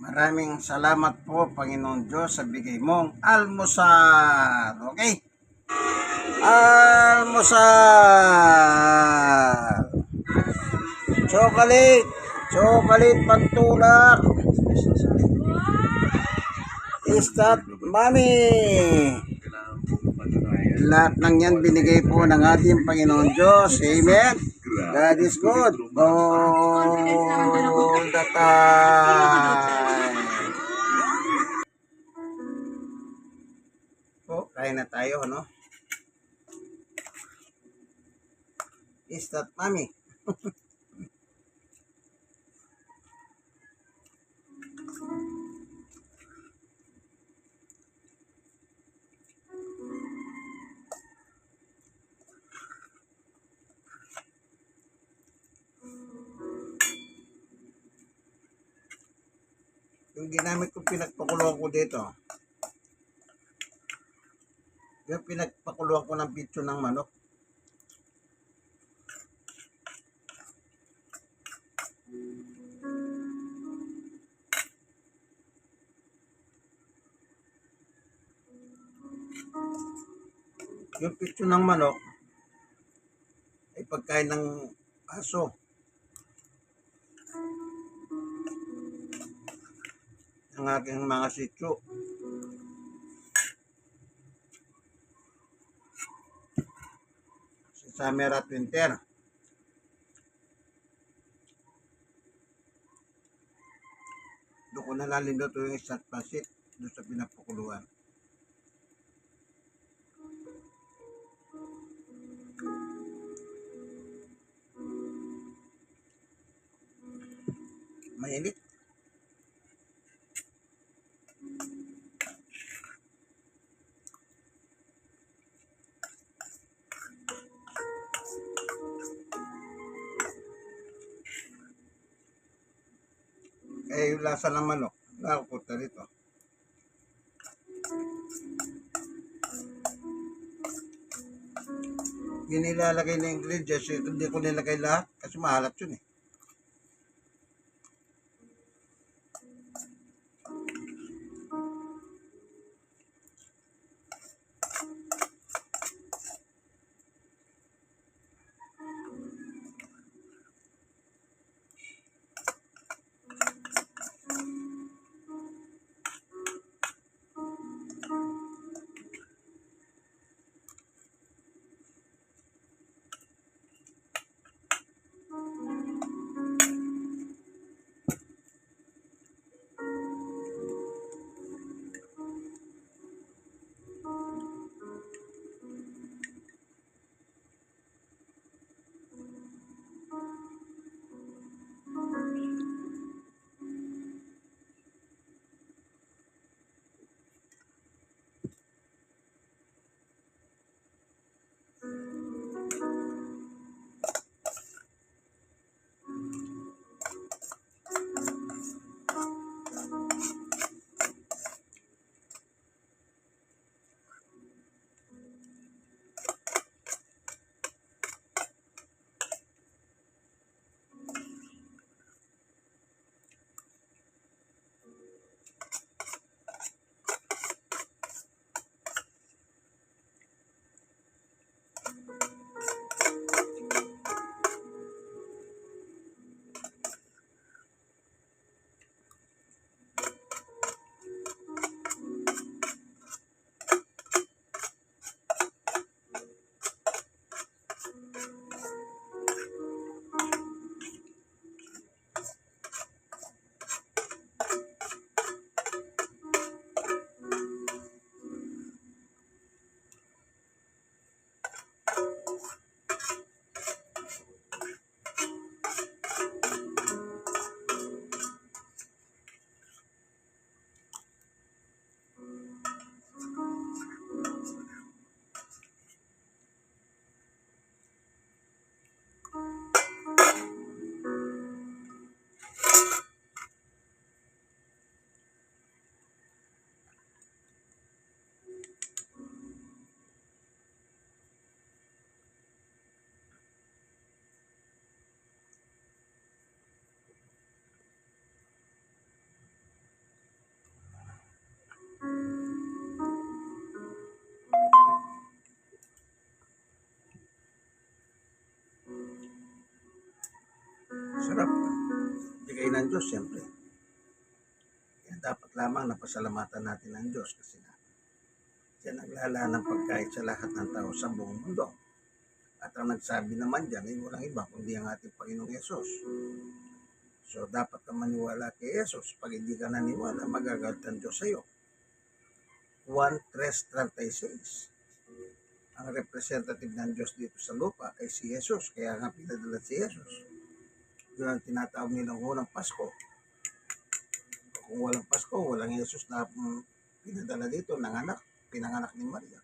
Maraming salamat po, Panginoon Diyos, sa bigay mong almusal. Okay? Almusal. Chocolate. Chocolate pantulak. Istat Mami. Lahat ng yan binigay po ng ating Panginoon Diyos. Amen. God is good. All the time. Is that mommy? Yung ginamit ko pinagpakuluan ko dito. Yung pinagpakuluan ko ng pitso ng manok. Yung pitso ng manok ay pagkain ng aso. Ang aking mga sityo. Sa summer at winter. Doon ko nalalindo to yung isang pasit doon sa pinapukuluan. Mainit. Eh, yung lasa ng manok, nakakuta dito. Yung nilalagay na ingredients, eh, hindi ko nilagay lahat kasi mahalat yun eh. Sarap. Bigay ng Diyos, siyempre. Kaya dapat lamang napasalamatan natin ang Diyos kasi na siya naglala ng pagkain sa lahat ng tao sa buong mundo. At ang nagsabi naman dyan ay walang iba kundi ang ating Panginoong Yesus. So dapat ka maniwala kay Yesus. Pag hindi ka naniwala, magagalit ang Diyos sa iyo. 1.3.36 Ang representative ng Diyos dito sa lupa ay si Jesus. Kaya nga pinadala si Jesus. Yun ang tinatawag nilang unang Pasko. Kung walang Pasko, walang Jesus na mm, pinadala dito ng anak, pinanganak ni Maria.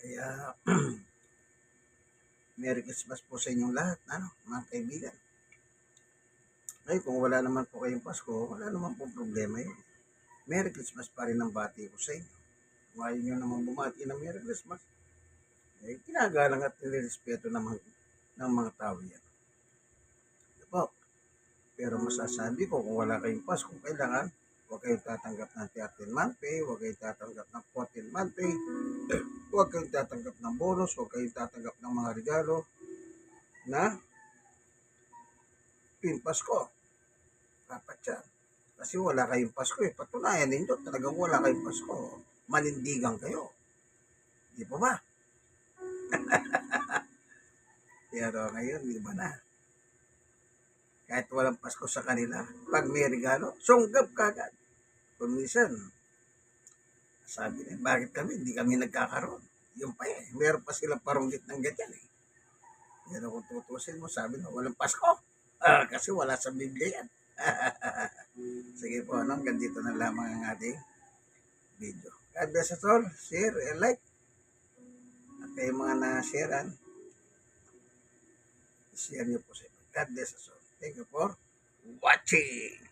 Kaya, Merry Christmas po sa inyong lahat, ano, mga kaibigan. Ay, kung wala naman po kayong Pasko, wala naman po problema yun. Merry Christmas pa rin ang bati ko sa inyo. Kung ayaw nyo naman bumati ng Merry Christmas, eh, kinagalang at nirespeto naman ng mga tao yan. Ito po. Pero masasabi ko, kung wala kayong Pasko, kailangan huwag kayong tatanggap ng 13 month pay, huwag kayong tatanggap ng 14 month pay, huwag kayong tatanggap ng bonus, huwag kayong tatanggap ng mga regalo na pin Pasko. Dapat. Kasi wala kayong Pasko eh. Patunayan ninyo, talagang wala kayong Pasko. Manindigan kayo. Di po ba? Pero ngayon, di ba na? Kahit walang Pasko sa kanila, pag may regalo, sunggap kagad. Kung minsan, sabi nila, bakit kami, hindi kami nagkakaroon. Yung pa eh, meron pa sila parunggit ng ganyan eh. Pero kung tutusin mo, sabi na, walang Pasko. Ah, kasi wala sa Biblia yan. Sige po, ano, hanggang dito na lamang ang ating video. God bless us all. Share and like. At kayo mga na-sharean, share niyo po sa iba. God bless us all. Thank you for watching.